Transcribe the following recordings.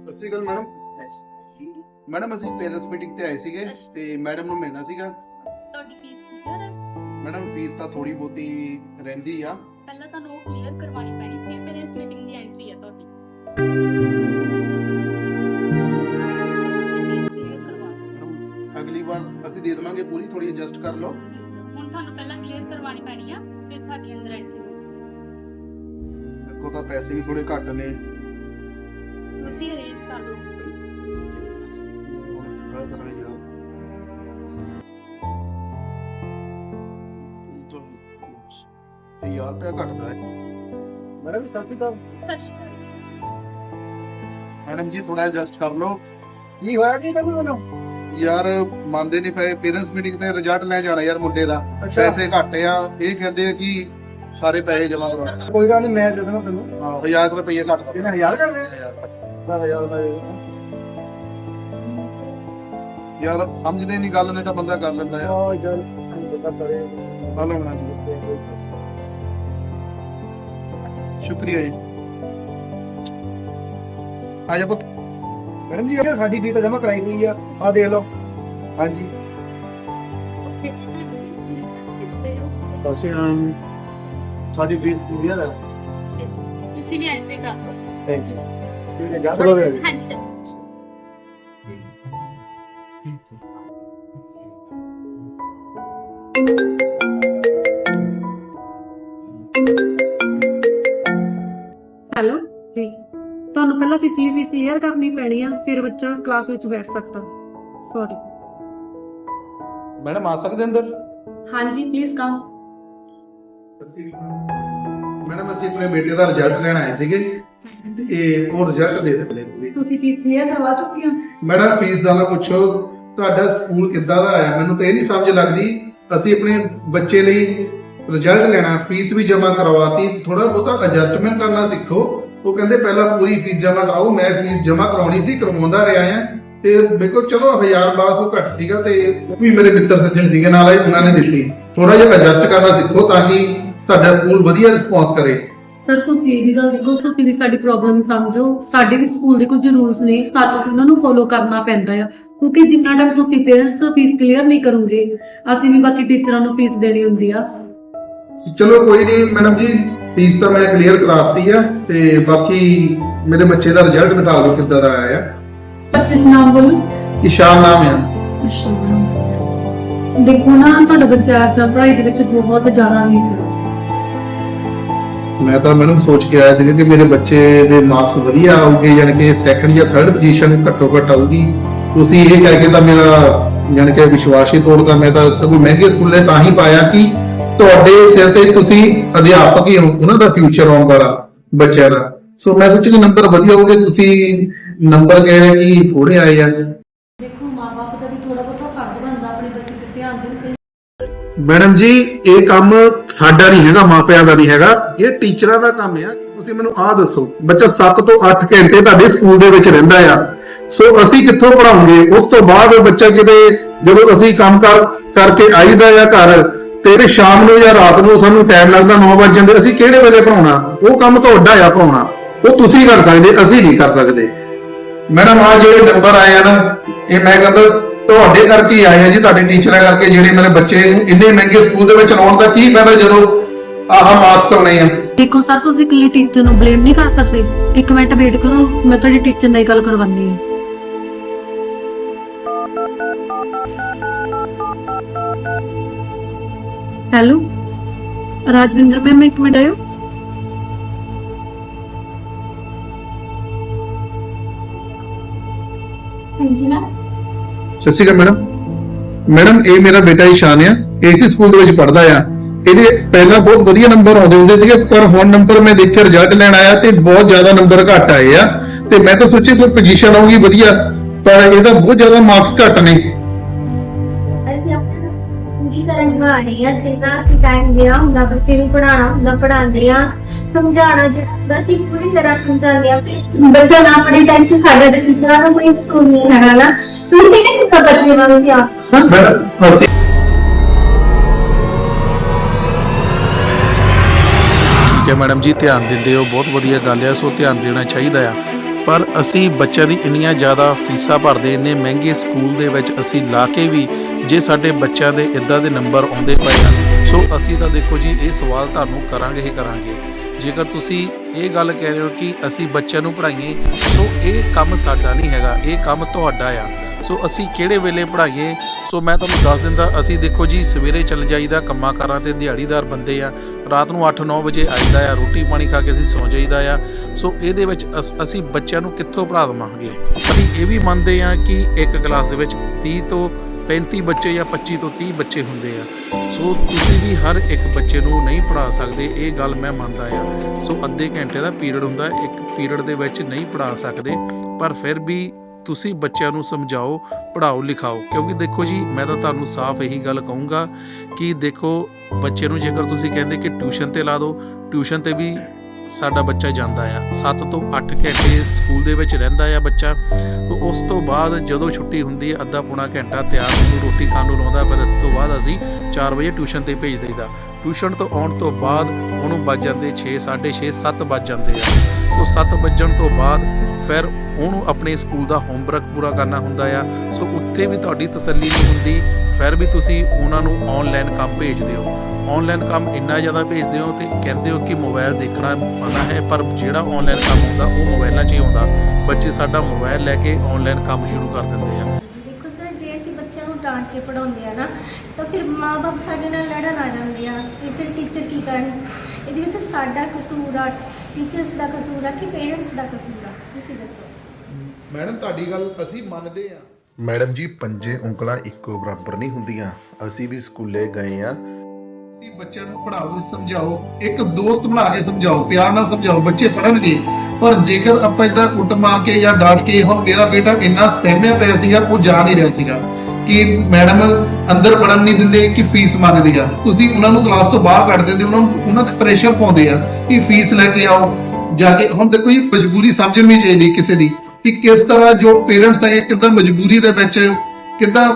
ਸਤਿ Shri Akal madam. Madam ਅਸੀਂ parents meeting ਤੇ ਆਏ ਸੀਗੇ ਤੇ ਮੈਡਮ ਨੂੰ ਮਿਲਣਾ ਸੀਗਾ। ਤੁਹਾਡੀ ਫੀਸ ਕਲੀਅਰ ਹੈ ਮੈਡਮ? ਫੀਸ ਤਾਂ ਥੋੜੀ ਬਹੁਤੀ ਰਹਿੰਦੀ ਆ। ਪਹਿਲਾਂ ਤੁਹਾਨੂੰ ਉਹ ਕਲੀਅਰ ਕਰਵਾਉਣੀ ਪੈਣੀ ਫਿਰ ਫਿਰ ਇਸ ਮੀਟਿੰਗ ਦੀ ਐਂਟਰੀ ਹੈ ਤੁਹਾਡੀ। ਤੁਸੀਂ ਫੀਸ ਕਲੀਅਰ ਕਰਵਾ ਦਿਓ। ਮੈਡਮ, ਅਗਲੀ ਵਾਰ ਅਸੀਂ ਦੇ ਦੇਵਾਂਗੇ ਪੂਰੀ ਥੋੜੀ ਐਡਜਸਟ ਕਰ ਲਓ। ਹੁਣ ਤੁਹਾਨੂੰ ਪਹਿਲਾਂ ਕਲੀਅਰ ਕਰਵਾਉਣੀ ਪੈਣੀ ਆ ਫਿਰ ਤੁਹਾਡੀ ਅੰਦਰ ਐਂਟਰੀ ਦੇਖੋ ਤਾਂ ਪੈਸੇ ਵੀ ਥੋੜੇ ਘੱਟ ਨੇ। ਤੁਸੀਂ ਅਰੇਂਜ ਕਰ ਲਓ। ਗੱਲ ਕਰ ਰਹੀ ਹਾਂ ਇਹ ਯਾਰ ਤੇ ਘਟਦਾ ਹੈ। ਮੈਡਮ ਸਤਿ ਸ਼੍ਰੀ ਅਕਾਲ। ਸਤਿ ਸ਼੍ਰੀ ਅਕਾਲ। ਮੈਡਮ ਜੀ ਥੋੜਾ ਐਡਜਸਟ ਕਰ ਲਓ। ਕੀ ਹੋਇਆ ਜੀ ਤੈਨੂੰ ਮੈਨੂੰ? ਯਾਰ ਮੰਨਦੇ ਨਹੀਂ ਪਏ। ਪੇਰੈਂਟਸ ਮੀਟਿੰਗ ਤੇ ਰਿਜ਼ਲਟ ਲੈ ਜਾਣਾ ਯਾਰ ਮੁੰਡੇ ਦਾ। ਅੱਛਾ। ਪੈਸੇ ਘੱਟ ਆ। ਇਹ ਕਹਿੰਦੇ ਆ ਕਿ ਸਾਰੇ ਪੈਸੇ ਜਮਾ ਕਰਵਾ ਕੋਈ ਗੱਲ ਨਹੀਂ ਮੈਂ ਦੇ ਦੇਣਾ ਤੈਨੂੰ। 1000 ਰੁਪਏ ਘੱਟ ਕਰ ਦੇਣਾ। ਇਹਨੇ 1000 ਕਰ ਦੇ 1000 ਮੈਂ ਯਾਰ ਮੈਂ ਯਾਰ ਸਮਝਦੇ ਨਹੀਂ ਗੱਲ ਨੇ ਤਾਂ ਬੰਦਾ ਕਰ ਲੈਂਦਾ ਆ ਆ ਯਾਰ ਬੰਦਾ ਕਰੇ ਹਾਲਾ ਬਣਾ ਸ਼ੁਕਰੀਆ ਜੀ ਆ ਜਾ ਪੁੱਤ ਮੈਡਮ ਜੀ ਇਹ ਸਾਡੀ ਫੀਸ ਤਾਂ ਜਮ੍ਹਾਂ ਕਰਾਈ ਗਈ ਆ ਆ ਦੇਖ ਲਓ ਹਾਂਜੀ ਅਸੀਂ ਸਾਡੀ ਫੀਸ ਕਲੀਅਰ ਹੈ ਤੁਸੀਂ ਵੀ ਐਂਟਰੀ ਕਰ ਲਓ ਥੈਂਕ ਯੂ ਚਲੋ ਫਿਰ। ਹਾਂਜੀ ਹੈਲੋ ਜੀ ਤੁਹਾਨੂੰ ਪਹਿਲਾਂ ਫੀਸ ਵੀ ਕਲੀਅਰ ਕਰਨੀ ਪੈਣੀ ਆ ਫਿਰ ਬੱਚਾ ਕਲਾਸ ਵਿੱਚ ਬੈਠ ਸਕਦਾ। ਸੌਰੀ ਮੈਡਮ ਆ ਸਕਦੇ ਅੰਦਰ? ਹਾਂਜੀ ਪਲੀਜ਼ ਕਮ ਮੈਡਮ ਅਸੀਂ ਆਪਣੇ ਬੇਟੇ ਦਾ ਰਿਜ਼ਲਟ ਲੈਣ ਆਏ ਸੀਗੇ ਤੇ ਉਹ ਰਿਜ਼ਲਟ ਦੇ ਦਿੰਦੇ ਤੁਸੀਂ। ਤੁਸੀਂ ਫੀਸ ਕਲੀਅਰ ਕਰਵਾ ਚੁੱਕੇ ਹੋ? ਮੈਡਮ ਫੀਸ ਦਾ ਨਾ ਪੁੱਛੋ ਤੁਹਾਡਾ ਸਕੂਲ ਕਿੱਦਾਂ ਦਾ ਆਇਆ? ਮੈਨੂੰ ਤਾਂ ਇਹ ਨਹੀਂ ਸਮਝ ਲੱਗਦੀ ਅਸੀਂ ਆਪਣੇ ਬੱਚੇ ਲਈ ਰਿਜ਼ਲਟ ਲੈਣਾ ਫੀਸ ਵੀ ਜਮ੍ਹਾਂ ਕਰਵਾਤੀ ਥੋੜਾ ਬਹੁਤਾ ਐਡਜਸਟਮੈਂਟ ਕਰਨਾ ਸਿੱਖੋ। ਉਹ ਕਹਿੰਦੇ ਪਹਿਲਾਂ ਪੂਰੀ ਫੀਸ ਜਮ੍ਹਾਂ ਕਰਾਓ ਮੈਂ ਫੀਸ ਜਮ੍ਹਾਂ ਕਰਾਉਣੀ ਸੀ ਕਰਵਾਉਂਦਾ ਰਿਹਾ ਆ ਤੇ ਮੇਕੋ ਚਲੋ 1000 1200 ਘੱਟ ਸੀਗਾ ਤੇ ਉਹ ਵੀ ਮੇਰੇ ਮਿੱਤਰ ਸੱਜਣ ਸੀਗੇ ਨਾਲ ਆਏ ਉਹਨਾਂ ਨੇ ਦਿੱਤੀ। ਥੋੜਾ ਜਿਹਾ ਐਡਜਸਟ ਕਰਨਾ ਸਿੱਖੋ ਤਾਂ ਕਿ ਤੁਹਾਡਾ ਸਕੂਲ ਵਧੀਆ ਰਿਸਪੌਂਸ ਕਰੇ। ਸਰ ਤੁਸੀਂ ਇਹ ਵੀ ਗੱਲ ਦੇਖੋ ਤੁਸੀਂ ਵੀ ਸਾਡੀ ਪ੍ਰੋਬਲਮ ਸਮਝੋ। ਸਾਡੇ ਵੀ ਸਕੂਲ ਦੇ ਕੁਝ ਰੂਲਸ ਨੇ ਸਾਨੂੰ ਉਹਨਾਂ ਨੂੰ ਫੋਲੋ ਕਰਨਾ ਪੈਂਦਾ ਆ। ਕਿਉਂਕਿ ਜਿੰਨਾ ਟਾਈਮ ਤੁਸੀਂ ਪੇਰੈਂਟਸ ਫੀਸ ਕਲੀਅਰ ਨਹੀਂ ਕਰੋਗੇ ਅਸੀਂ ਵੀ ਬਾਕੀ ਟੀਚਰਾਂ ਨੂੰ ਫੀਸ ਦੇਣੀ ਹੁੰਦੀ ਆ। ਚਲੋ ਕੋਈ ਨਹੀਂ ਮੈਡਮ ਜੀ ਫੀਸ ਤਾਂ ਮੈਂ ਕਲੀਅਰ ਕਰਾਤੀ ਆ ਤੇ ਬਾਕੀ ਮੇਰੇ ਬੱਚੇ ਦਾ ਰਿਜ਼ਲਟ ਦਿਖਾ ਦਿਓ ਕਿੱਦਾਂ ਦਾ ਆਇਆ ਬੱਚੇ ਦਾ ਨਾਮ ਬੋਲੋ। ਇਸ਼ਾਨ ਨਾਮ ਹੈ ਦੇਖੋ ਨਾ ਤੁਹਾਡਾ ਬੱਚਾ ਪੜ੍ਹਾਈ ਦੇ ਵਿੱਚ ਬਹੁਤ ਜ਼ਿਆਦਾ ਵੀਕ ਹੈ ਮੈਂ ਤਾਂ ਮੈਡਮ ਸੋਚ ਕੇ ਆਇਆ ਸੀਗਾ ਕਿ ਮੇਰੇ ਬੱਚੇ ਦੇ ਮਾਰਕਸ ਵਧੀਆ ਆਉਗੇ ਯਾਨੀ ਕਿ ਸੈਕੰਡ ਜਾਂ ਥਰਡ ਪੋਜੀਸ਼ਨ ਘੱਟੋ ਘੱਟ ਆਊਗੀ। ਤੁਸੀਂ ਇਹ ਕਰਕੇ ਤਾਂ ਮੇਰਾ ਯਾਨੀ ਕਿ ਵਿਸ਼ਵਾਸ ਹੀ ਤੋੜਦਾ ਮੈਂ ਤਾਂ ਸਗੋਂ ਮਹਿੰਗੇ ਸਕੂਲੇ ਤਾਂ ਹੀ ਪਾਇਆ ਕਿ ਤੁਹਾਡੇ ਸਿਰ ਤੇ ਤੁਸੀਂ ਅਧਿਆਪਕ ਹੀ ਹੋ, ਉਹਨਾਂ ਦਾ ਫਿਊਚਰ ਆਉਣ ਵਾਲਾ ਬੱਚਿਆਂ ਦਾ। ਸੋ ਮੈਂ ਸੋਚਿਆ ਕਿ ਨੰਬਰ ਵਧੀਆ ਹੋਗੇ ਤੁਸੀਂ ਨੰਬਰ ਕਹਿ ਕਿ ਥੋੜੇ ਆਏ ਆ ਦੇਖੋ ਮਾਪੇ ਦਾ ਵੀ ਥੋੜਾ ਬਹੁਤਾ ਫਰਜ਼ ਬਣਦਾ ਆਪਣੇ ਬੱਚੇ ਤੇ ਧਿਆਨ ਦੇਣ ਤੇ ਮੈਡਮ ਜੀ, ਇਹ ਕੰਮ ਸਾਡਾ ਨਹੀਂ ਹੈਗਾ, ਮਾਪਿਆਂ ਦਾ ਨਹੀਂ ਹੈਗਾ। ਇਹ ਟੀਚਰਾਂ ਦਾ ਕੰਮ ਆ। ਤੁਸੀਂ ਮੈਨੂੰ ਆਹ ਦੱਸੋ, ਬੱਚਾ 7 ਤੋਂ 8 ਘੰਟੇ ਤੁਹਾਡੇ ਸਕੂਲ ਦੇ ਵਿੱਚ ਰਹਿੰਦਾ ਆ। ਸੋ ਅਸੀਂ ਕਿੱਥੋਂ ਪੜਾਉਂਗੇ ਉਸ ਤੋਂ ਬਾਅਦ ਉਹ ਬੱਚਾ ਕਿਤੇ, ਜਦੋਂ ਅਸੀਂ ਕੰਮ ਕਰ, ਕਰਕੇ ਆਈਦਾ ਆ ਘਰ, ਤੇ ਇਹਦੇ ਸ਼ਾਮ ਨੂੰ ਜਾਂ ਰਾਤ ਨੂੰ ਸਾਨੂੰ ਟਾਈਮ ਲੱਗਦਾ 9 ਵਜੇ ਜਾਂਦੇ। ਅਸੀਂ ਕਿਹੜੇ ਵੇਲੇ ਪੜਾਉਣਾ ਉਹ ਕੰਮ ਤੁਹਾਡਾ ਆ ਪੜਾਉਣਾ ਉਹ ਤੁਸੀਂ ਕਰ ਸਕਦੇ, ਅਸੀਂ ਨਹੀਂ ਕਰ ਸਕਦੇ। ਮੈਡਮ ਆ ਜਿਹੜੇ ਨੰਬਰ ਆਏ ਆ ਨਾ, ਇਹ ਮੈਂ ਕਹਿੰਦਾ ਤੁਹਾਡੇ ਕਰਕੇ ਹੀ ਆਏ ਆ ਜੀ, ਤੁਹਾਡੇ ਟੀਚਰਾਂ ਕਰਕੇ ਜਿਹੜੇ ਮੇਰੇ ਬੱਚੇ ਨੂੰ ਇੰਨੇ ਮਹਿੰਗੇ ਸਕੂਲ ਦੇ ਵਿੱਚ ਲਾਉਣ ਦਾ ਕੀ ਫਾਇਦਾ ਜਦੋਂ ਆਹ ਮਾਤ ਕਰਨੇ ਆ? ਦੇਖੋ ਸਰ, ਤੁਸੀਂ ਇਕੱਲੇ ਟੀਚਰ ਨੂੰ ਬਲੇਮ ਨਹੀਂ ਕਰ ਸਕਦੇ। ਇੱਕ ਮਿੰਟ ਵੇਟ ਕਰੋ, ਮੈਂ ਤੁਹਾਡੀ ਟੀਚਰ ਨਾਲ ਹੀ ਗੱਲ ਕਰਵਾਉਂਦੀ ਹਾਂ। ਹੈਲੋ ਰਾਜਵਿੰਦਰ ਮੈਮ ਇੱਕ ਮਿੰਟ ਆਇਓ। ਸਤਿ ਸ਼੍ਰੀ ਅਕਾਲ ਮੈਡਮ। ਮੈਡਮ, ਇਹ ਮੇਰਾ ਬੇਟਾ ਇਸ਼ਾਨ ਆ। ਏਸੀ ਸਕੂਲ ਦੇ ਵਿੱਚ ਪੜ੍ਹਦਾ ਆ। ਇਹਦੇ ਪਹਿਲਾਂ ਬਹੁਤ ਵਧੀਆ ਨੰਬਰ ਆਉਂਦੇ ਹੁੰਦੇ ਸੀਗੇ, ਪਰ ਹੁਣ ਨੰਬਰ ਮੈਂ ਦੇਖਿਆ ਰਿਜ਼ਲਟ ਲੈਣ ਆਇਆ ਤੇ ਬਹੁਤ ਜ਼ਿਆਦਾ ਨੰਬਰ ਘੱਟ ਆਏ ਆ। ਤੇ ਮੈਂ ਤਾਂ ਸੋਚਿਆ ਕੋਈ ਪੋਜੀਸ਼ਨ ਆਊਗੀ ਵਧੀਆ, ਪਰ ਇਹਦਾ ਬਹੁਤ ਜ਼ਿਆਦਾ ਮਾਰਕਸ ਘੱਟ ਨੇ। ਅਸੀਂ ਆਪਣੀ ਪੂਰੀ ਤਰ੍ਹਾਂ ਨਿਭਾ ਰਹੇ ਹਾਂ ਜਿੰਨਾ ਅਸੀਂ ਟਾਈਮ ਦਿਆ ਹੁੰਦਾ ਬੱਚੇ ਨੂੰ ਪੜਾਉਣਾ ਹੁੰਦਾ ਪੜਾਉਂਦੇ ਆ। ਸਮਝਾਉਣਾ ਜਿਹੜਾ ਹੁੰਦਾ ਪੂਰੀ ਤਰ੍ਹਾਂ ਸਮਝਾਉਂਦੇ ਆ ਬੱਚਾ ਨਾ ਆਪਣੇ ਟਾਈਮ ਤੇ ਸਾਡਾ ਤੇ ਟੀਚਰਾਂ ਦਾ ਕੋਈ ਕਸੂਰ ਨਹੀਂ ਹੈਗਾ ਨਾ। ਤੁਸੀਂ ਕਿਹਨੇ ਕਿਹਾ ਬੱਚੇ ਵਾਂਗ ਕਿਹਾ ਮੈਡਮ ਠੀਕ ਮੈਡਮ ਜੀ, ਧਿਆਨ ਦਿੰਦੇ ਹੋ, ਬਹੁਤ ਵਧੀਆ ਗੱਲ ਹੈ, ਸੋ ਧਿਆਨ ਦੇਣਾ ਚਾਹੀਦਾ ਆ। ਪਰ ਅਸੀਂ ਬੱਚਿਆਂ ਦੀ ਇੰਨੀਆਂ ਜ਼ਿਆਦਾ ਫੀਸਾਂ ਭਰਦੇ, ਇੰਨੇ ਮਹਿੰਗੇ ਸਕੂਲ ਦੇ ਵਿੱਚ ਅਸੀਂ ਲਾ ਕੇ ਵੀ ਜੇ ਸਾਡੇ ਬੱਚਿਆਂ ਦੇ ਇਦਾਂ ਦੇ ਨੰਬਰ ਆਉਂਦੇ ਪਏ ਆ ਸੋ ਅਸੀਂ ਤਾਂ ਦੇਖੋ ਜੀ, ਇਹ ਸਵਾਲ ਤੁਹਾਨੂੰ ਕਰਾਂਗੇ ਹੀ ਕਰਾਂਗੇ। ਜੇਕਰ ਤੁਸੀਂ ਇਹ ਗੱਲ ਕਹਿ ਰਹੇ ਹੋ ਕਿ ਅਸੀਂ ਬੱਚਿਆਂ ਨੂੰ ਪੜ੍ਹਾਈਏ, ਸੋ ਇਹ ਕੰਮ ਸਾਡਾ ਨਹੀਂ ਹੈਗਾ, ਇਹ ਕੰਮ ਤੁਹਾਡਾ ਆ। ਸੋ ਅਸੀਂ ਕਿਹੜੇ ਵੇਲੇ ਪੜ੍ਹਾਈਏ? ਸੋ ਮੈਂ ਤੁਹਾਨੂੰ ਦੱਸ ਦਿੰਦਾ, ਅਸੀਂ ਦੇਖੋ ਜੀ, ਸਵੇਰੇ ਚੱਲ ਜਾਈਦਾ ਕੰਮਾਂ ਕਾਰਾਂ ਤੇ ਦਿਹਾੜੀਦਾਰ ਬੰਦੇ ਆ, ਰਾਤ ਨੂੰ 8-9 ਵਜੇ ਆਈਦਾ ਆ, ਰੋਟੀ ਪਾਣੀ ਖਾ ਕੇ ਅਸੀਂ ਸੌਂ ਜਾਈਦਾ ਆ। ਸੋ ਇਹਦੇ ਵਿੱਚ ਅਸ- ਅਸੀਂ ਬੱਚਿਆਂ ਨੂੰ ਕਿੱਥੋਂ ਪੜ੍ਹਾ ਦੇਵਾਂਗੇ? ਅਸੀਂ ਇਹ ਵੀ ਮੰਨਦੇ ਆ ਕਿ ਇੱਕ ਕਲਾਸ ਦੇ ਵਿੱਚ 30 ਤੋਂ 35 ਬੱਚੇ ਜਾਂ 25 ਤੋਂ 30 ਬੱਚੇ ਹੁੰਦੇ ਆ। ਸੋ ਤੁਸੀਂ ਵੀ ਹਰ ਇੱਕ ਬੱਚੇ ਨੂੰ ਨਹੀਂ ਪੜ੍ਹਾ ਸਕਦੇ, ਇਹ ਗੱਲ ਮੈਂ ਮੰਨਦਾ ਆ। ਸੋ ਅੱਧੇ ਘੰਟੇ ਦਾ ਪੀਰੀਅਡ ਹੁੰਦਾ, ਇੱਕ ਪੀਰੀਅਡ ਦੇ ਵਿੱਚ ਨਹੀਂ ਪੜ੍ਹਾ ਸਕਦੇ, ਪਰ ਫਿਰ ਵੀ ਤੁਸੀਂ ਬੱਚਿਆਂ ਨੂੰ ਸਮਝਾਓ, ਪੜ੍ਹਾਓ, ਲਿਖਾਓ। ਕਿਉਂਕਿ ਦੇਖੋ ਜੀ, ਮੈਂ ਤਾਂ ਤੁਹਾਨੂੰ ਸਾਫ਼ ਇਹੀ ਗੱਲ ਕਹੂੰਗਾ ਕਿ ਦੇਖੋ, ਬੱਚੇ ਨੂੰ ਜੇਕਰ ਤੁਸੀਂ ਕਹਿੰਦੇ ਕਿ ਟਿਊਸ਼ਨ ਤੇ ਲਾ ਦਿਓ, ਟਿਊਸ਼ਨ ਤੇ ਵੀ ਸਾਡਾ ਬੱਚਾ ਜਾਂਦਾ ਆ। 7 ਤੋਂ 8 ਘੰਟੇ ਸਕੂਲ ਦੇ ਵਿੱਚ ਰਹਿੰਦਾ ਆ ਬੱਚਾ। ਉਸ ਤੋਂ ਬਾਅਦ ਜਦੋਂ ਛੁੱਟੀ ਹੁੰਦੀ ਹੈ ਅੱਧਾ ਪੌਣਾ ਘੰਟਾ ਤਿਆਰ ਨੂੰ ਰੋਟੀ ਖਾਣ ਨੂੰ ਲਾਉਂਦਾ। ਫਿਰ ਉਸ ਤੋਂ ਬਾਅਦ ਅਸੀਂ 4 ਵਜੇ ਟਿਊਸ਼ਨ ਤੇ ਭੇਜ ਦਈਦਾ। ਟਿਊਸ਼ਨ ਤੋਂ ਆਉਣ ਤੋਂ ਬਾਅਦ ਉਹਨੂੰ ਵੱਜ ਜਾਂਦੇ 6 6:30 7 ਵੱਜ ਜਾਂਦੇ ਆ। ਤੋਂ 7 ਵੱਜਣ ਤੋਂ ਬਾਅਦ ਫਿਰ ਉਹਨੂੰ ਆਪਣੇ ਸਕੂਲ ਦਾ ਹੋਮਵਰਕ ਪੂਰਾ ਕਰਨਾ ਹੁੰਦਾ ਆ। ਸੋ ਉੱਥੇ ਵੀ ਤੁਹਾਡੀ ਤਸੱਲੀ ਨਹੀਂ ਹੁੰਦੀ। ਫਿਰ ਵੀ ਤੁਸੀਂ ਉਹਨਾਂ ਨੂੰ ਆਨਲਾਈਨ ਕੰਮ ਭੇਜਦੇ ਹੋ ਆਨਲਾਈਨ ਕੰਮ ਇੰਨਾ ਜ਼ਿਆਦਾ ਭੇਜਦੇ ਹੋ ਤੇ ਕਹਿੰਦੇ ਹੋ ਕਿ ਮੋਬਾਈਲ ਦੇਖਣਾ ਮਨਾ ਹੈ ਪਰ ਜਿਹੜਾ ਆਨਲਾਈਨ ਕੰਮ ਹੁੰਦਾ ਉਹ ਮੋਬਾਈਲਾਂ 'ਚ ਹੀ ਆਉਂਦਾ ਬੱਚੇ ਸਾਡਾ ਮੋਬਾਈਲ ਲੈ ਕੇ ਆਨਲਾਈਨ ਕੰਮ ਸ਼ੁਰੂ ਕਰ ਦਿੰਦੇ ਆ। ਦੇਖੋ ਸਰ ਜੇ ਅਸੀਂ ਬੱਚਿਆਂ ਨੂੰ ਡਾਂਟ ਕੇ ਪੜਾਉਂਦੇ ਆ ਨਾ ਤਾਂ ਫਿਰ ਮਾਪੇ ਸਾਡੇ ਨਾਲ ਲੜਨ ਆ ਜਾਂਦੇ ਆ। ਤੇ ਫਿਰ ਟੀਚਰ ਕੀ ਕਰਨ? ਇਹਦੇ ਵਿੱਚ ਸਾਡਾ ਕਸੂਰ ਆ ਟੀਚਰਸ ਦਾ ਕਸੂਰ ਆ ਕਿ ਪੇਰੈਂਟਸ ਦਾ ਕਸੂਰ ਆ? ਤੁਸੀਂ ਦੱਸੋ। ਮੈਡਮ ਤੁਹਾਡੀ ਗੱਲ ਅਸੀਂ ਮੰਨਦੇ ਆ। ਮੈਡਮ ਜੀ ਪੰਜੇ ਉਂਗਲਾਂ ਇੱਕੋ ਬਰਾਬਰ ਨਹੀਂ ਹੁੰਦੀਆਂ। ਅਸੀਂ ਵੀ ਸਕੂਲੇ ਗਏ ਆ। ਤੁਸੀਂ ਬੱਚਿਆਂ ਨੂੰ ਪੜ੍ਹਾਓ, ਸਮਝਾਓ, ਇੱਕ ਦੋਸਤ ਬਣਾ ਕੇ ਸਮਝਾਓ, ਪਿਆਰ ਨਾਲ ਸਮਝਾਓ, ਬੱਚੇ ਪੜ੍ਹਨਗੇ। ਪਰ ਜੇਕਰ ਆਪਾਂ ਇਦਾਂ ਕੁੱਟ ਮਾਰ ਕੇ ਜਾਂ ਡਾਂਟ ਕੇ ਹੁਣ ਮੇਰਾ ਬੇਟਾ ਇੰਨਾ ਸਹਿਮਿਆ ਪਿਆ ਸੀਗਾ, ਉਹ ਜਾ ਨਹੀਂ ਰਿਹਾ ਸੀਗਾ ਕਿ ਮੈਡਮ ਅੰਦਰ ਪੜਨ ਨਹੀਂ ਦਿੰਦੇ ਕਿ ਫੀਸ ਮੰਗਦੇ ਆ। ਤੁਸੀਂ ਉਹਨਾਂ ਨੂੰ ਕਲਾਸ ਤੋਂ ਬਾਹਰ ਕੱਢ ਦਿੰਦੇ ਉਹਨਾਂ ਨੂੰ ਉਹਨਾਂ ਤੇ ਪ੍ਰੈਸ਼ਰ ਪਾਉਂਦੇ ਆ ਕਿ ਫੀਸ ਲੈ ਕੇ ਆਓ। ਜਾ ਕੇ ਹੁਣ ਦੇਖੋ ਇਹ ਮਜਬੂਰੀ ਸਮਝਣੀ ਚਾਹੀਦੀ ਕਿਸੇ ਦੀ ਕਿ ਕਿਸ ਤਰ੍ਹਾਂ ਜੋ ਪੇਰੈਂਟਸ ਹੈ ਕਿਦਾਂ ਮਜਬੂਰੀ ਦੇ ਵਿੱਚ ਕਿਦਾਂ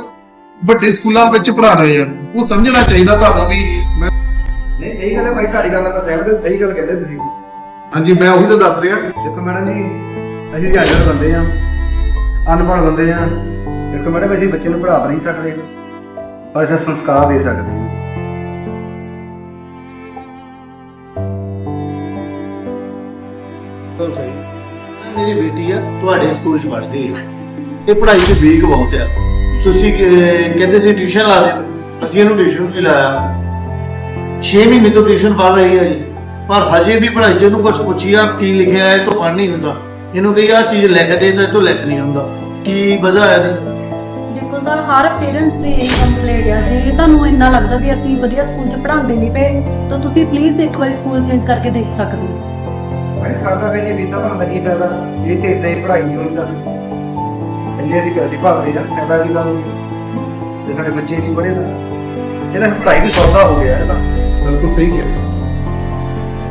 ਵੱਡੇ ਸਕੂਲਾਂ ਵਿੱਚ ਪੜ੍ਹਾ ਰਹੇ ਆ। ਉਹ ਸਮਝਣਾ ਚਾਹੀਦਾ ਤੁਹਾਨੂੰ ਵੀ ਮੈਂ ਨਹੀਂ ਇਹੀ ਗੱਲ ਹੈ ਭਾਈ ਤੁਹਾਡੀ ਗੱਲ ਨਾਲ ਸਹਿਮਤ ਹਾਂ, ਸਹੀ ਗੱਲ ਕਹਿੰਦੇ ਤੁਸੀਂ। ਹਾਂਜੀ ਮੈਂ ਉਹੀ ਤਾਂ ਦੱਸ ਰਿਹਾ। ਦੇਖੋ ਮੈਡਮ ਜੀ ਅਸੀਂ ਰਿਆਜ਼ਤ ਬੰਦੇ ਆ ਅਨਪੜ੍ਹ ਬੰਦੇ ਆ। ਦੇਖੋ ਮੈਡਮ ਅਸੀਂ ਬੱਚੇ ਨੂੰ ਪੜ੍ਹਾ ਤਾਂ ਨਹੀਂ ਸਕਦੇ ਪਰ ਅਸੀਂ ਸੰਸਕਾਰ ਦੇ ਸਕਦੇ ਹਾਂ। ਬਿਲਕੁਲ ਸਹੀ। ਮੇਰੀ ਬੇਟੀ ਆ ਤੁਹਾਡੇ ਸਕੂਲ 'ਚ ਪੜ੍ਹਦੀ ਹੈ ਇਹ ਪੜ੍ਹਾਈ 'ਚ ਵੀਕ ਬਹੁਤ ਆ। ਤੁਸੀਂ ਕਿ- ਕਹਿੰਦੇ ਸੀ ਟਿਊਸ਼ਨ ਲਾ ਦੇ। ਅਸੀਂ ਇਹਨੂੰ ਟਿਊਸ਼ਨ ਨਹੀਂ ਲਾਇਆ। 6 ਮਹੀਨੇ ਤੋਂ ਟਿਊਸ਼ਨ ਪੜ੍ਹ ਰਹੀ ਹੈ ਜੀ। ਪਰ ਹਜੇ ਵੀ ਪੜ੍ਹਾਈ 'ਚ ਇਹਨੂੰ ਕੁਝ ਪੁੱਛਿਆ ਕੀ ਲਿਖਿਆ ਹੈ ਤੋਂ ਪੜ੍ਹ ਨਹੀਂ ਹੁੰਦਾ। ਇਹਨੂੰ ਕਹੀ ਆ ਚੀਜ਼ ਲਿਖ ਦੇ ਤਾਂ ਤੋਂ ਲਿਖ ਨਹੀਂ ਹੁੰਦਾ। ਕੀ ਵਜ੍ਹਾ ਹੈ ਇਹਦੀ? ਦੇਖੋ ਸਰ ਹਰ ਪੇਰੈਂਟਸ ਦੀ ਇਹ ਕੰਪਲੇਂਟ ਆ ਜੇ। ਤੁਹਾਨੂੰ ਇੰਨਾ ਲੱਗਦਾ ਵੀ ਅਸੀਂ ਵਧੀਆ ਸਕੂਲ 'ਚ ਪੜ੍ਹਾਉਂਦੇ ਨਹੀਂ ਪਏ ਤਾਂ ਤੁਸੀਂ ਪਲੀਜ਼ ਇੱਕ ਵਾਰੀ ਸਕੂਲ ਚੇਂਜ ਕਰਕੇ ਦੇਖ ਸਕਦੇ ਹੋ। ਭਾਈ ਸਾਡਾ ਫਿਰ ਇਹ ਵੀਸਾ ਭਰਨ ਦਾ ਕੀ ਫਾਇਦਾ? ਇਹ ਤੇ ਇਦਾਂ ਹੀ ਪੜ੍ਹਾਈ ਹੋਈ ਤਾਂ ਇੰਨੇ ਅਸੀਂ ਪੈਸੇ ਭਰ ਰਹੇ ਆ ਫਾਇਦਾ ਕੀ ਤੁਹਾਨੂੰ ਤੇ ਸਾਡੇ ਬੱਚੇ ਨਹੀਂ ਪੜ੍ਹੇ ਤਾਂ। ਇਹਦਾ ਪੜ੍ਹਾਈ ਵੀ ਸੌਦਾ ਹੋ ਗਿਆ ਇਹਦਾ ਬਿਲਕੁਲ ਸਹੀ ਹੈ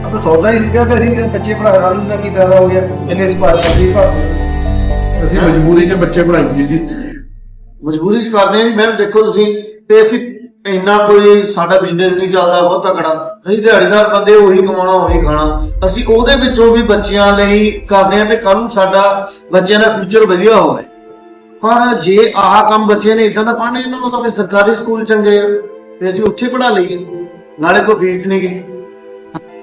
ਆਪਾਂ ਸੌਦਾ ਹੀ ਕਿਹਾ ਕਿ ਅਸੀਂ ਬੱਚੇ ਪੜ੍ਹਾ ਸਾਨੂੰ ਦਾ ਕੀ ਫਾਇਦਾ ਹੋ ਗਿਆ। ਇੰਨੇ ਅਸੀਂ ਪੈਸੇ ਵੀ ਭਰਦੇ ਅਸੀਂ ਮਜਬੂਰੀ 'ਚ ਬੱਚੇ ਪੜ੍ਹਾਈਏ ਜੀ। ਮਜਬੂਰੀ 'ਚ ਕਰਦੇ ਆ ਜੀ। ਮੈਨੂੰ ਦੇਖੋ ਤੁਸੀਂ ਤੇ ਅਸੀਂ ਇੰਨਾ ਕੋਈ ਸਾਡਾ ਬਿਜ਼ਨਸ ਨਹੀਂ ਚੱਲਦਾ ਬਹੁਤ ਤਕੜਾ। ਅਸੀਂ ਦਿਹਾੜੀਦਾਰ ਬੰਦੇ ਉਹੀ ਕਮਾਉਣਾ ਉਹੀ ਖਾਣਾ। ਅਸੀਂ ਉਹਦੇ ਵਿੱਚੋਂ ਵੀ ਬੱਚਿਆਂ ਲਈ ਕਰਦੇ ਆ ਤੇ ਕੱਲ ਨੂੰ ਸਾਡਾ ਬੱਚਿਆਂ ਦਾ ਫਿਊਚਰ ਵਧੀਆ ਹੋਵੇ। ਪਰ ਜੇ ਆਹ ਕੰਮ ਬੱਚੇ ਨੇ ਇਦਾਂ ਦਾ ਪੜ੍ਹਨਾ ਇਹਨਾਂ ਨੂੰ ਤਾਂ ਫਿਰ ਸਰਕਾਰੀ ਸਕੂਲ ਚੰਗੇ ਆ। ਤੇ ਅਸੀਂ ਉੱਥੇ ਪੜ੍ਹਾ ਲਈਏ। ਨਾਲੇ ਕੋਈ ਫੀਸ ਨਹੀਂ ਗੀ।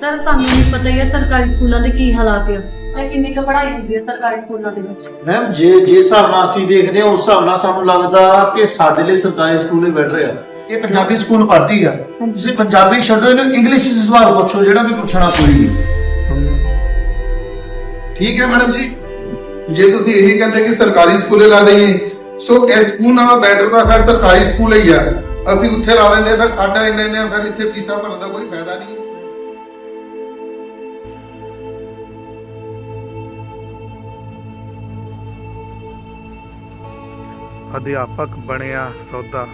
ਸਰ ਤੁਹਾਨੂੰ ਵੀ ਪਤਾ ਹੀ ਹੈ ਸਰਕਾਰੀ ਸਕੂਲਾਂ ਦੇ ਕੀ ਹਾਲਾਤ ਆ। ਕਿੰਨੀ ਕੁ ਪੜ੍ਹਾਈ ਹੁੰਦੀ ਹੈ ਸਰਕਾਰੀ ਸਕੂਲਾਂ ਦੇ ਵਿੱਚ? ਮੈਮ ਜੇ ਜੇ ਹਿਸਾਬ ਨਾਲ ਅਸੀਂ ਦੇਖਦੇ ਹਾਂ ਉਸ ਹਿਸਾਬ ਨਾਲ ਸਾਨੂੰ ਲੱਗਦਾ ਕਿ ਸਾਡੇ ਲਈ ਸਰਕਾਰੀ ਸਕੂਲ ਹੀ ਬੈਟਰ ਆ। ਇਹ ਪੰਜਾਬੀ ਸਕੂਲ ਪੜ੍ਹਦੀ ਆ। ਤੁਸੀਂ ਪੰਜਾਬੀ ਛੱਡੋ ਇਹਨੂੰ ਇੰਗਲਿਸ਼ 'ਚ ਸਵਾਲ ਪੁੱਛੋ ਜਿਹੜਾ ਵੀ ਪੁੱਛਣਾ ਕੋਈ ਨਹੀਂ ਠੀਕ ਹੈ ਮੈਡਮ ਜੀ। ਜੇ ਤੁਸੀਂ ਇਹੀ ਕਹਿੰਦੇ ਕਿ ਸਰਕਾਰੀ ਸਕੂਲੇ ਲਾ ਦਈਏ, ਸੋ ਇਹ ਸਕੂਲ ਬੈਟਰ ਤਾਂ ਫਿਰ ਸਰਕਾਰੀ ਸਕੂਲ ਹੀ ਆ। ਅਸੀਂ ਉੱਥੇ ਲਾ ਦਿੰਦੇ, ਫਿਰ ਸਾਡਾ ਇੰਨੇ ਇੰਨੇ, ਫਿਰ ਇੱਥੇ ਫੀਸਾਂ ਭਰਨ ਦਾ ਕੋਈ ਫਾਇਦਾ ਨਹੀਂ। ਅਧਿਆਪਕ ਬਣਿਆ ਸੌਦਾ,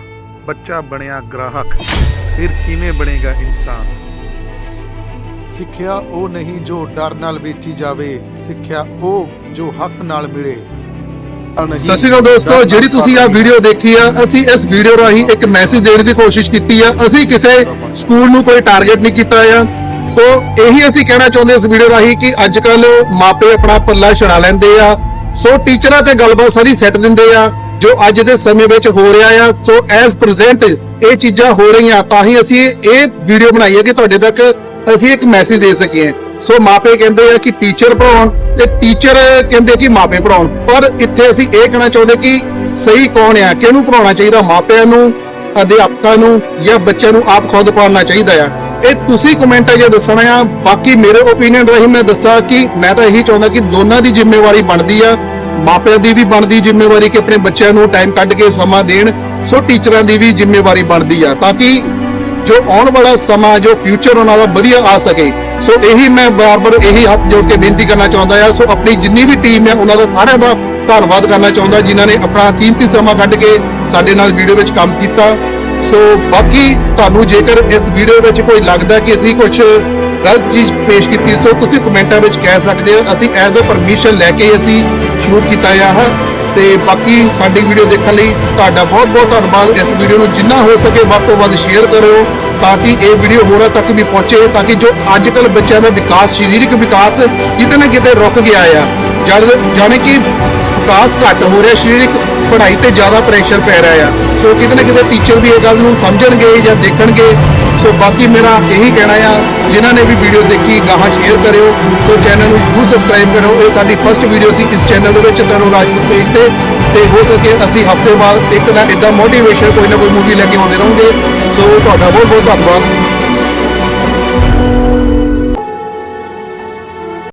ਬੱਚਾ ਬਣਿਆ ਗ੍ਰਾਹਕ, ਫਿਰ ਕਿਵੇਂ ਬਣੇਗਾ ਇਨਸਾਨ? ਸਿੱਖਿਆ ਉਹ ਨਹੀਂ ਜੋ ਡਰ ਨਾਲ ਵੇਚੀ ਜਾਵੇ ਸਿੱਖਿਆ ਉਹ ਜੋ ਹੱਕ ਨਾਲ ਮਿਲੇ। ਸਤਿ ਸ਼੍ਰੀ ਅਕਾਲ ਦੋਸਤੋ ਜਿਹੜੀ ਤੁਸੀਂ ਆ ਵੀਡੀਓ ਦੇਖੀ ਆ ਅਸੀਂ ਇਸ ਵੀਡੀਓ ਰਾਹੀਂ ਇੱਕ ਮੈਸੇਜ ਦੇਣ ਦੀ ਕੋਸ਼ਿਸ਼ ਕੀਤੀ ਆ। ਅਸੀਂ ਕਿਸੇ ਸਕੂਲ ਨੂੰ ਕੋਈ ਟਾਰਗੇਟ ਨਹੀਂ ਕੀਤਾ ਆ। ਸੋ ਇਹੀ ਅਸੀਂ ਕਹਿਣਾ ਚਾਹੁੰਦੇ ਇਸ ਵੀਡੀਓ ਰਾਹੀਂ ਕਿ ਅੱਜ ਕੱਲ ਮਾਪੇ ਆਪਣਾ ਪੱਲਾ ਛੜਾ ਲੈਂਦੇ ਆ। ਸੋ ਟੀਚਰਾਂ ਤੇ ਗੱਲਬਾਤ ਸਾਰੀ ਸੈੱਟ ਦਿੰਦੇ ਆ ਜੋ ਅੱਜ ਦੇ ਸਮੇਂ ਵਿੱਚ ਹੋ ਰਿਹਾ ਆ। ਸੋ ਐਸ ਪ੍ਰੈਜ਼ੈਂਟ ਇਹ ਚੀਜ਼ਾਂ ਹੋ ਰਹੀਆਂ ਤਾਂ ਹੀ ਅਸੀਂ ਇਹ ਵੀਡੀਓ ਬਣਾਈ ਹੈ ਕਿ ਤੁਹਾਡੇ ਤੱਕ ਅਸੀਂ ਇੱਕ ਮੈਸੇਜ ਦੇ ਸਕੀਏ। ਸੋ ਮਾਪੇ ਕਹਿੰਦੇ ਆ ਕਿ ਟੀਚਰ ਪੜਾਉਣ ਤੇ ਟੀਚਰ ਕਹਿੰਦੇ ਕਿ ਮਾਪੇ ਪੜਾਉਣ ਪਰ ਇੱਥੇ ਅਸੀਂ ਇਹ ਕਹਿਣਾ ਚਾਹੁੰਦੇ ਕਿ ਸਹੀ ਕੌਣ ਆ? ਕਿਹਨੂੰ ਪੜਾਉਣਾ ਚਾਹੀਦਾ? ਮਾਪਿਆਂ ਨੂੰ, ਅਧਿਆਪਕਾਂ ਨੂੰ ਜਾਂ ਬੱਚਿਆਂ ਨੂੰ ਆਪ ਖੁਦ ਪੜ੍ਹਨਾ ਚਾਹੀਦਾ ਆ? ਇਹ ਤੁਸੀਂ ਕਮੈਂਟਾਂ 'ਚ ਦੱਸਣਾ ਆ? ਬਾਕੀ ਮੇਰੇ ਓਪੀਨੀਅਨ ਰਹੀ ਮੈਂ ਦੱਸਾਂ ਕਿ ਮੈਂ ਤਾਂ ਇਹੀ ਚਾਹੁੰਦਾ ਕਿ ਦੋਨਾਂ ਦੀ ਜ਼ਿੰਮੇਵਾਰੀ ਬਣਦੀ ਆ। ਮਾਪਿਆਂ ਦੀ ਵੀ ਬਣਦੀ ਜ਼ਿੰਮੇਵਾਰੀ ਕਿ ਆਪਣੇ ਬੱਚਿਆਂ ਨੂੰ ਟਾਈਮ ਕੱਢ ਕੇ ਸਮਾਂ ਦੇਣ। ਸੋ ਟੀਚਰਾਂ ਦੀ ਵੀ ਜ਼ਿੰਮੇਵਾਰੀ ਬਣਦੀ ਆ। ਤਾਂ ਕਿ ਜੋ ਆਉਣ ਵਾਲਾ ਸਮਾਂ, ਜੋ ਫਿਊਚਰ ਉਹਨਾਂ ਦਾ ਵਧੀਆ ਆ ਸਕੇ। ਸੋ ਇਹੀ ਮੈਂ ਬਾਰ-ਬਾਰ ਇਹੀ ਹੱਥ ਜੋੜ ਕੇ ਬੇਨਤੀ ਕਰਨਾ ਚਾਹੁੰਦਾ ਆ। ਸੋ ਆਪਣੀ ਜਿੰਨੀ ਵੀ ਟੀਮ ਹੈ ਉਹਨਾਂ ਦਾ ਸਾਰਿਆਂ ਦਾ ਧੰਨਵਾਦ ਕਰਨਾ ਚਾਹੁੰਦਾ, ਜਿਨ੍ਹਾਂ ਨੇ ਆਪਣਾ ਕੀਮਤੀ ਸਮਾਂ ਕੱਢ ਕੇ ਸਾਡੇ ਨਾਲ ਵੀਡੀਓ ਵਿੱਚ ਕੰਮ ਕੀਤਾ। ਸੋ ਬਾਕੀ ਤੁਹਾਨੂੰ ਜੇਕਰ ਇਸ ਵੀਡੀਓ ਵਿੱਚ ਕੋਈ ਲੱਗਦਾ ਕਿ ਅਸੀਂ ਕੁਝ ਗਲਤ ਚੀਜ਼ ਪੇਸ਼ ਕੀਤੀ ਸੋ ਤੁਸੀਂ ਕਮੈਂਟਾਂ ਵਿੱਚ ਕਹਿ ਸਕਦੇ ਹੋ। ਅਸੀਂ ਐਜ਼ ਅ ਪਰਮਿਸ਼ਨ ਲੈ ਕੇ ਅਸੀਂ ਸ਼ੂਟ ਕੀਤਾ ਆ, ਹੈ। ਤੇ ਬਾਕੀ ਸਾਡੀ ਵੀਡੀਓ ਦੇਖਣ ਲਈ ਤੁਹਾਡਾ ਬਹੁਤ ਬਹੁਤ ਧੰਨਵਾਦ। ਇਸ ਵੀਡੀਓ ਨੂੰ ਜਿੰਨਾ ਹੋ ਸਕੇ ਵੱਧ ਤੋਂ ਵੱਧ ਸ਼ੇਅਰ ਕਰੋ ਤਾਂ ਕਿ ਇਹ ਵੀਡੀਓ ਹੋਰਾਂ ਤੱਕ ਵੀ ਪਹੁੰਚੇ ਤਾਂ ਕਿ ਜੋ ਅੱਜ ਕੱਲ ਬੱਚਿਆਂ ਦਾ ਵਿਕਾਸ, ਸਰੀਰਕ ਵਿਕਾਸ ਕਿਤੇ ਨਾ ਕਿਤੇ ਰੁਕ ਗਿਆ ਆ। ਜਦ ਜਾਣੇ ਕਿ ਵਿਕਾਸ ਘੱਟ ਹੋ ਰਿਹਾ, ਸਰੀਰਕ ਪੜ੍ਹਾਈ ਤੇ ਜ਼ਿਆਦਾ ਪ੍ਰੈਸ਼ਰ ਪੈ ਰਿਹਾ ਆ। ਸੋ ਕਿਤੇ ਨਾ ਕਿਤੇ ਟੀਚਰ ਵੀ ਇਹ ਗੱਲ ਨੂੰ ਸਮਝਣਗੇ ਜਾਂ ਦੇਖਣਗੇ। ਸੋ ਬਾਕੀ ਮੇਰਾ ਇਹੀ ਕਹਿਣਾ ਆ, ਜਿਨ੍ਹਾਂ ਨੇ ਵੀ ਵੀਡੀਓ ਦੇਖੀ, ਗਾਹਾਂ ਸ਼ੇਅਰ ਕਰਿਓ। ਸੋ ਚੈਨਲ ਨੂੰ ਜਰੂਰ ਸਬਸਕ੍ਰਾਈਬ ਕਰੋ ਇਹ ਸਾਡੀ ਫਰਸਟ ਵੀਡੀਓ ਸੀ ਇਸ ਚੈਨਲ ਦੇ ਵਿੱਚ ਤਨੂ ਰਾਜਪੂਤ ਪੇਜ ਤੇ। ਤੇ ਹੋ ਸਕੇ ਅਸੀਂ ਹਫ਼ਤੇ ਬਾਅਦ ਇੱਕ ਨਾ ਇਦਾਂ ਮੋਟੀਵੇਸ਼ਨ ਕੋਈ ਨਾ ਕੋਈ ਮੂਵੀ ਲੈ ਕੇ ਆਉਂਦੇ ਰਹਾਂਗੇ। ਸੋ ਤੁਹਾਡਾ ਬਹੁਤ ਬਹੁਤ ਧੰਨਵਾਦ।